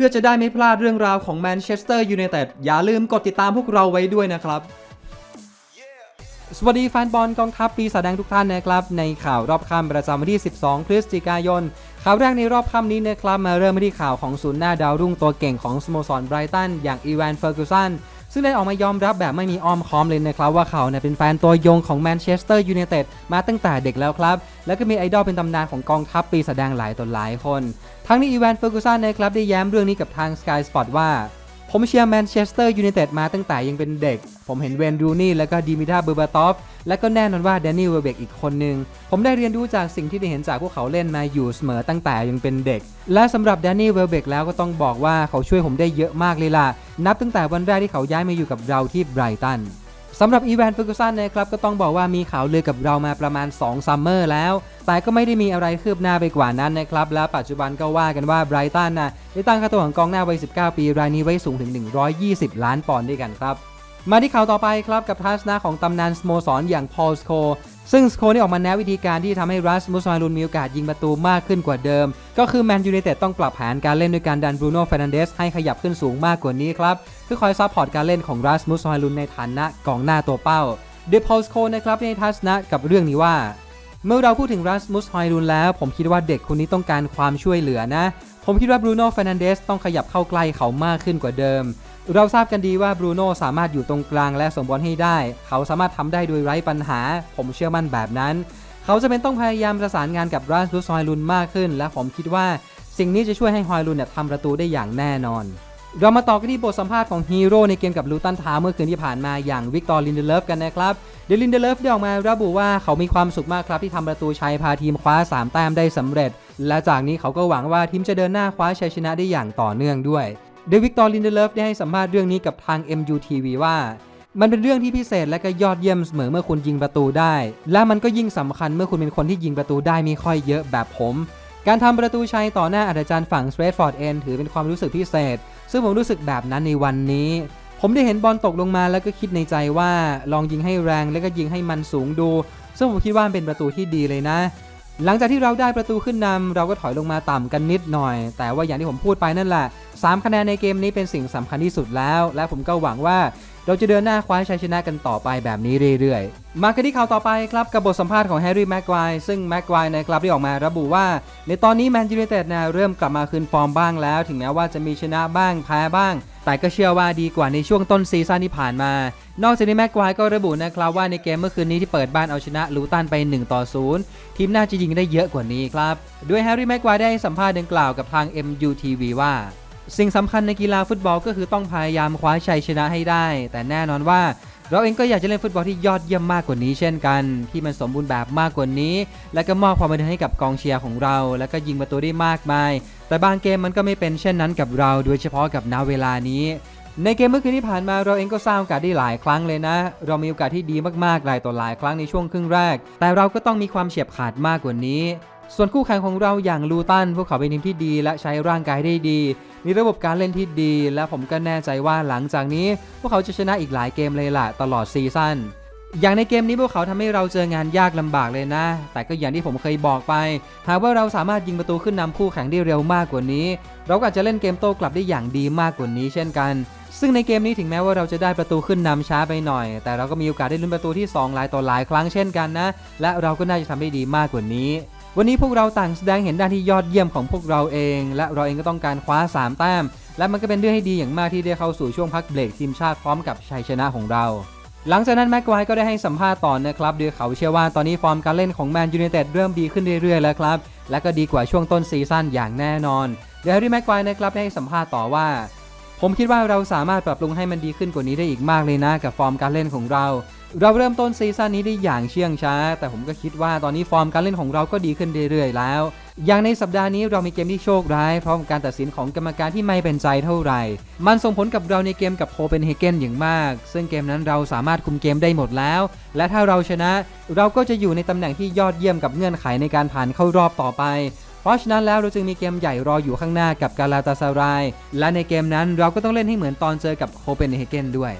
พื่อจะได้ไม่พลาดเรื่องราวของแมนเชสเตอร์ยูไนเต็ดอย่าลืมกดติดตามพวกเราไว้ด้วยนะครับ สวัสดีแฟนบอลกองทัพปีศาจแดงทุกท่านนะครับ ในข่าวรอบค่ำประจำวันที่ 12 พฤศจิกายน ข่าวแรกในรอบค่ำนี้นะครับ มาเริ่มที่ข่าวของศูนย์หน้าดาวรุ่งตัวเก่งของสโมสรไบรตันอย่างอีวานเฟอร์กูสัน ซึ่งได้ออกมายอมรับแบบไม่มีอ้อมค้อมเลยนะครับว่าเขาเนี่ยเป็นแฟนตัวยงของแมนเชสเตอร์ยูไนเต็ดมาตั้งแต่เด็กแล้วครับ แล้วก็มีไอดอลเป็นตำนานของกองทัพปีแสดงหลายต่อหลายคน ทั้งนี้อีวานเฟอร์กูสันนะครับได้แย้มเรื่องนี้กับทาง Sky Sport ว่า ผมเชียร์แมนเชสเตอร์ยูไนเต็ดมาตั้งแต่ยังเป็นเด็ก ผมเห็นเวนรูนี่และก็ดิมิทาเบอร์บาตอฟ และก็แน่นอนว่าแดนนี่เวลเบกอีกคนหนึ่งผมได้เรียนรู้จากสิ่งที่ได้เห็นจากพวกเขาเล่นมาอยู่เสมอตั้งแต่ยังเป็นเด็ก และสำหรับแดนนี่เวลเบกแล้วก็ต้องบอกว่าเขาช่วยผมได้เยอะมากเลยล่ะ นับตั้งแต่วันแรกที่เขาย้ายมาอยู่กับเราที่ไบรตัน สำหรับอีแวนเฟอร์กูสันนะครับก็ต้องบอกว่ามีข่าวลือกับเรามาประมาณ 2 ซัมเมอร์แล้ว แต่ก็ไม่ได้มีอะไรคืบหน้าไปกว่านั้นนะครับ และปัจจุบันก็ว่ากันว่าไบรตันนะได้ตั้งค่าตัวของกองหน้าวัย 19 ปี รายนี้ไว้สูงถึง 120 ล้านปอนด์ด้วยกันครับ มาที่ข่าวต่อไปครับกับทัศนะของตำนานสโมสรออย่างพอลสโค ซึ่งสโคนี่ออกมาแนะวิธีการที่ทำให้รัสมุสมารุนมีโอกาสยิงประตูมากขึ้นกว่าเดิม ก็คือแมนยูไนเต็ดต้องปรับแผนการเล่นด้วยการดันบรูโน่เฟรนันเดสให้ขยับขึ้นสูงมากกว่านี้ครับเพื่อคอยซัพพอร์ตการเล่นของรัสมุสมารุนในฐานะกองหน้าตัวเป้าเดพอลสโคนะครับในทัศนะกับเรื่องนี้ว่า เมื่อเราพูดถึงรัสมุสฮอยรุนแล้ว ผมคิดว่าเด็กคนนี้ต้องการความช่วยเหลือนะ ผมคิดว่าบรูโน่เฟรนันเดสต้องขยับเข้าใกล้เขามากขึ้นกว่าเดิม เราทราบกันดีว่าบรูโน่สามารถอยู่ตรงกลางและส่งบอลให้ได้ เขาสามารถทำได้โดยไร้ปัญหา ผมเชื่อมั่นแบบนั้น เขาจะเป็นต้องพยายามประสานงานกับรัสมุสฮอยรุนมากขึ้น และผมคิดว่าสิ่งนี้จะช่วยให้ฮอยรุนเนี่ยทำประตูได้อย่างแน่นอน เรามาต่อกันที่บทสัมภาษณ์ของฮีโร่ในเกมกับลูตันทาวเมื่อคืนที่ผ่านมาอย่างวิกตอร์ลินเดเลฟกันนะครับเดลินเดเลฟได้ออกมาระบุว่าเขามีความสุขมากครับที่ทำประตูชัยพาทีมคว้า 3 แต้มได้สำเร็จ และจากนี้เขาก็หวังว่าทีมจะเดินหน้าคว้าชัยชนะได้อย่างต่อเนื่องด้วย เดวิกตอร์ลินเดเลฟได้ให้สัมภาษณ์เรื่องนี้กับทาง MUTV ว่า มันเป็นเรื่องที่พิเศษและก็ยอดเยี่ยมเสมอเมื่อคุณยิงประตูได้ และมันก็ยิ่งสำคัญเมื่อคุณเป็นคนที่ยิงประตูได้ไม่ค่อยเยอะแบบผม การทำประตูชัยต่อหน้าอาจารย์ฝั่งสเตรทฟอร์ดเอนถือเป็นความรู้สึกพิเศษ ซึ่งผมรู้สึกแบบนั้นในวันนี้ ผมได้เห็นบอลตกลงมาแล้วก็คิดในใจว่าลองยิงให้แรง แล้วก็ยิงให้มันสูงดู ซึ่งผมคิดว่ามันเป็นประตูที่ดีเลยนะ หลังจากที่เราได้ประตูขึ้นนำเราก็ถอยลงมาต่ำกันนิดหน่อย แต่ว่าอย่างที่ผมพูดไปนั่นแหละ3คะแนนในเกมนี้เป็นสิ่งสำคัญที่สุดแล้ว และผมก็หวังว่า เราจะเดินหน้าคว้าชัยชนะกันต่อไปแบบนี้เรื่อยๆ มากันที่ข่าวต่อไปครับกับบทสัมภาษณ์ของแฮร์รี่แม็กควายซึ่งแม็กควายนะครับได้ออกมาระบุว่า ในตอนนี้แมนยูไนเต็ดนะเริ่มกลับมาคืนฟอร์มบ้างแล้ว ถึงแม้ว่าจะมีชนะบ้างแพ้บ้าง แต่ก็เชื่อว่าดีกว่าในช่วงต้นซีซั่นที่ผ่านมา นอกจากนี้แม็กควายก็ระบุนะครับว่าในเกมเมื่อคืนนี้ที่เปิดบ้านเอาชนะลูตันไป1ต่อ0ทีมน่าจะยิงได้เยอะกว่านี้ครับโดยแฮร์รี่แม็กควายได้สัมภาษณ์ดังกล่าวกับทาง MUTV ว่า สิ่งสำคัญในกีฬาฟุตบอลก็คือต้องพยายามคว้าชัยชนะให้ได้ แต่แน่นอนว่าเราเองก็อยากจะเล่นฟุตบอลที่ยอดเยี่ยมมากกว่านี้เช่นกัน ที่มันสมบูรณ์แบบมากกว่านี้ และก็มอบความบันเทิงให้กับกองเชียร์ของเรา แล้วก็ยิงประตูได้มากมาย แต่บางเกมมันก็ไม่เป็นเช่นนั้นกับเรา โดยเฉพาะกับณเวลานี้ ในเกมเมื่อคืนที่ผ่านมาเราเองก็สร้างโอกาสได้หลายครั้งเลยนะ เรามีโอกาสที่ดีมากๆหลายต่อหลายครั้งในช่วงครึ่งแรก แต่เราก็ต้องมีความเฉียบขาดมากกว่านี้ ส่วนคู่แข่งของเราอย่างลูตันพวกเขาเป็นทีมที่ดีและใช้ร่างกายได้ดี มีระบบการเล่นที่ดี และผมก็แน่ใจว่าหลังจากนี้ พวกเขาจะชนะอีกหลายเกมเลยล่ะตลอดซีซั่นอย่างในเกมนี้พวกเขาทำให้เราเจองานยากลำบากเลยนะ แต่ก็อย่างที่ผมเคยบอกไป หากว่าเราสามารถยิงประตูขึ้นนำคู่แข่งได้เร็วมากกว่านี้ เราก็อาจจะเล่นเกมโต้กลับได้อย่างดีมากกว่านี้เช่นกัน ซึ่งในเกมนี้ถึงแม้ว่าเราจะได้ประตูขึ้นนำช้าไปหน่อย แต่เราก็มีโอกาสได้ลุ้นประตูที่ 2 หลายต่อหลายครั้งเช่นกันนะ และเราก็น่าจะทำได้ดีมากกว่านี้ วันนี้พวกเราต่างแสดงเห็นด้านที่ยอดเยี่ยมของพวกเราเอง และเราเองก็ต้องการคว้า 3 แต้ม และมันก็เป็นเรื่องให้ดีอย่างมากที่ได้เข้าสู่ช่วงพักเบรกทีมชาติพร้อมกับชัยชนะของเรา หลังจากนั้นแม็กควายก็ได้ให้สัมภาษณ์ต่อนะครับโดยเขาเชื่อว่าตอนนี้ฟอร์มการเล่นของแมนยูไนเต็ดเริ่มดีขึ้นเรื่อยๆแล้วครับและก็ดีกว่าช่วงต้นซีซั่นอย่างแน่นอนโดยแฮร์รี่แม็กควายนะครับได้ให้สัมภาษณ์ต่อว่า ผมคิดว่าเราสามารถปรับปรุงให้มันดีขึ้นกว่านี้ได้อีกมากเลยนะ กับฟอร์มการเล่นของเรา เราเริ่มต้นซีซั่นนี้ได้อย่างเชื่องช้า แต่ผมก็คิดว่าตอนนี้ฟอร์มการเล่นของเราก็ดีขึ้นเรื่อยๆแล้ว อย่างในสัปดาห์นี้เรามีเกมที่โชคร้ายเพราะการตัดสินของกรรมการที่ไม่เป็นใจเท่าไหร่ มันส่งผลกับเราในเกมกับโคเปนเฮเกนอย่างมาก ซึ่งเกมนั้นเราสามารถคุมเกมได้หมดแล้ว และถ้าเราชนะ เราก็จะอยู่ในตำแหน่งที่ยอดเยี่ยมกับเงื่อนไขในการผ่านเข้ารอบต่อไป เพราะฉะนั้นแล้วเราจึงมีเกมใหญ่รออยู่ข้างหน้ากับกาลาตาซาราย และในเกมนั้นเราก็ต้องเล่นให้เหมือนตอนเจอกับโคเปนเฮเกนด้วย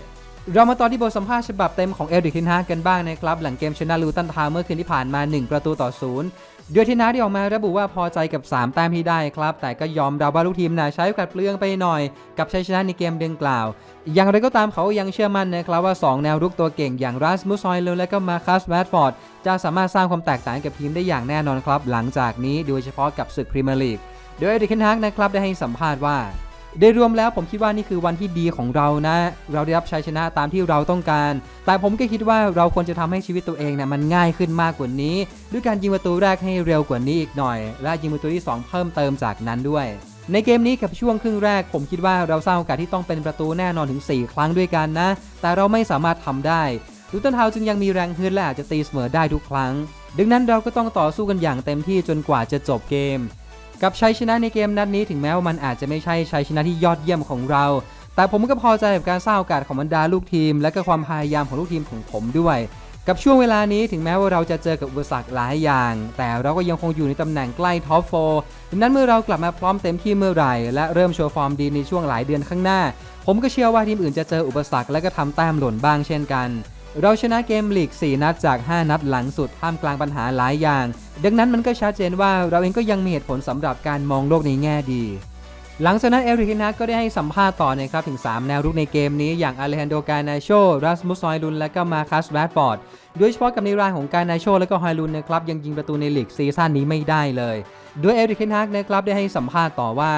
เรามาตอนที่บทสัมภาษณ์ฉบับเต็มของเอริกเทนฮากกันบ้างนะครับ หลังเกมชนะลูตันทาวเมื่อคืนที่ผ่านมา 1 ประตูต่อศูนย์โดยเทนฮากได้ออกมาระบุว่าพอใจกับ 3 แต้มที่ได้ครับ แต่ก็ยอมรับว่าลูกทีมนะใช้โอกาสเปลืองไปหน่อย กับชัยชนะในเกมดังกล่าว อย่างไรก็ตามเขายังเชื่อมั่นนะครับว่า 2 แนวรุกตัวเก่งอย่างรัสมุสซอยเลและก็มาคัสแวดฟอร์ดจะสามารถสร้างความแตกต่างกับทีมได้อย่างแน่นอนครับ หลังจากนี้โดยเฉพาะกับศึกพรีเมียร์ลีกโดยเอริกเทนฮากนะครับได้ให้สัมภาษณ์ว่า โดยรวมแล้วผมคิดว่านี่คือวันที่ดีของเรานะ เราได้รับชัยชนะตามที่เราต้องการ แต่ผมก็คิดว่าเราควรจะทำให้ชีวิตตัวเองนะมันง่ายขึ้นมากกว่านี้ ด้วยการยิงประตูแรกให้เร็วกว่านี้อีกหน่อย และยิงประตูที่ 2 เพิ่มเติมจากนั้นด้วย ในเกมนี้กับช่วงครึ่งแรก ผมคิดว่าเราสร้างโอกาสที่ต้องเป็นประตูแน่นอนถึง 4 ครั้งด้วยกันนะ แต่เราไม่สามารถทำได้ลูตันทาวจึงยังมีแรงฮึดและอาจจะตีเสมอได้ทุกครั้ง ดังนั้นเราก็ต้องต่อสู้กันอย่างเต็มที่จนกว่าจะจบเกม กับชัยชนะในเกมนัดนี้ถึงแม้ว่ามันอาจจะไม่ใช่ชัยชนะที่ยอดเยี่ยมของเรา แต่ผมก็พอใจกับการสร้างโอกาสของบรรดาลูกทีม และก็ความพยายามของลูกทีมของผมด้วย กับช่วงเวลานี้ถึงแม้ว่าเราจะเจอกับอุปสรรคหลายอย่าง แต่เราก็ยังคงอยู่ในตำแหน่งใกล้ท็อปโฟดังนั้นเมื่อเรากลับมาพร้อมเต็มที่เมื่อไหร่ และเริ่มโชว์ฟอร์มดีในช่วงหลายเดือนข้างหน้า ผมก็เชื่อว่าทีมอื่นจะเจออุปสรรคและก็ทำแต้มหล่นบ้างเช่นกัน เราชนะเกมลีก 4 นัดจาก 5 นัดหลังสุดท่ามกลางปัญหาหลายอย่าง ดังนั้นมันก็ชัดเจนว่าเราเองก็ยังมีเหตุผลสำหรับการมองโลกในแง่ดี หลังจากนั้นเอริกเทนากก็ได้ให้สัมภาษณ์ต่อนะครับถึง 3 แนวรุกในเกมนี้อย่างอาเลฮันโดกานาโชรัสมุสซอยลุน และก็มาคัสแรดฟอร์ดโดยเฉพาะกับในรายของการนาโช และก็ฮอยลุนนะครับยังยิงประตูในลีกซีซั่นนี้ไม่ได้เลยโดยเอริกเทนากนะครับได้ให้สัมภาษณ์ต่อว่า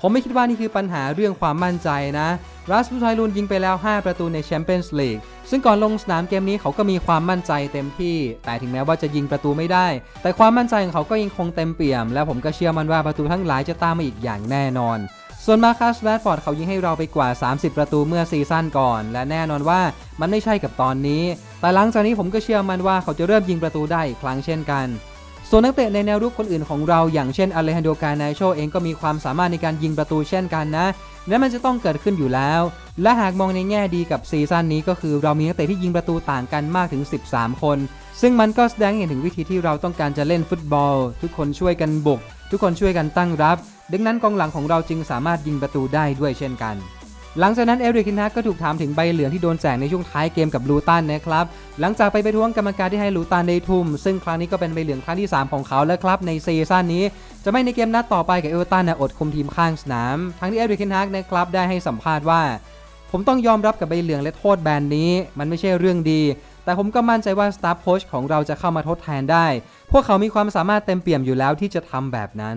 ผมไม่คิดว่านี่คือปัญหาเรื่องความมั่นใจนะรัสมุสไฮลุนยิงไปแล้ว 5 ประตูในแชมเปี้ยนส์ลีกซึ่งก่อนลงสนามเกมนี้เขาก็มีความมั่นใจเต็มที่ แต่ถึงแม้ว่าจะยิงประตูไม่ได้ แต่ความมั่นใจของเขาก็ยังคงเต็มเปี่ยม และผมก็เชื่อมันว่าประตูทั้งหลายจะตามมาอีกอย่างแน่นอน ส่วนมาคัสแรดฟอร์ดเขายิงให้เราไปกว่า 30 ประตูเมื่อซีซั่นก่อน และแน่นอนว่ามันไม่ใช่กับตอนนี้ แต่หลังจากนี้ผมก็เชื่อมันว่าเขาจะเริ่มยิงประตูได้อีกครั้งเช่นกัน ส่วนนักเตะในแนวรุกคนอื่นของเราอย่างเช่นอเลฮันโดกาไนโชเองก็มีความสามารถในการยิงประตูเช่นกันนะและมันจะต้องเกิดขึ้นอยู่แล้ว และหากมองในแง่ดีกับซีซั่นนี้ก็คือเรามีนักเตะที่ยิงประตูต่างกันมากถึง 13 คน ซึ่งมันก็แสดงเห็นถึงวิธีที่เราต้องการจะเล่นฟุตบอล ทุกคนช่วยกันบุก ทุกคนช่วยกันตั้งรับ ดังนั้นกองหลังของเราจึงสามารถยิงประตูได้ด้วยเช่นกัน หลังจากนั้นเอริกคินฮากก็ถูกถามถึงใบเหลืองที่โดนแจกในช่วงท้ายเกมกับลูตันนะครับ หลังจากไปไปท้วงกรรมการที่ให้ลูตันได้ทุ่ม ซึ่งครั้งนี้ก็เป็นใบเหลืองครั้งที่ 3 ของเขาแล้วครับในซีซั่นนี้ จะไม่ในเกมนัดต่อไปกับเอเวอร์ตันนะอดคุมทีมข้างสนาม ทั้งที่เอริกคินฮากนะครับได้ให้สัมภาษณ์ว่า ผมต้องยอมรับกับใบเหลืองและโทษแบนนี้ มันไม่ใช่เรื่องดี แต่ผมก็มั่นใจว่าสตาฟโค้ชของเราจะเข้ามาทดแทนได้ พวกเขามีความสามารถเต็มเปี่ยมอยู่แล้วที่จะทำแบบนั้น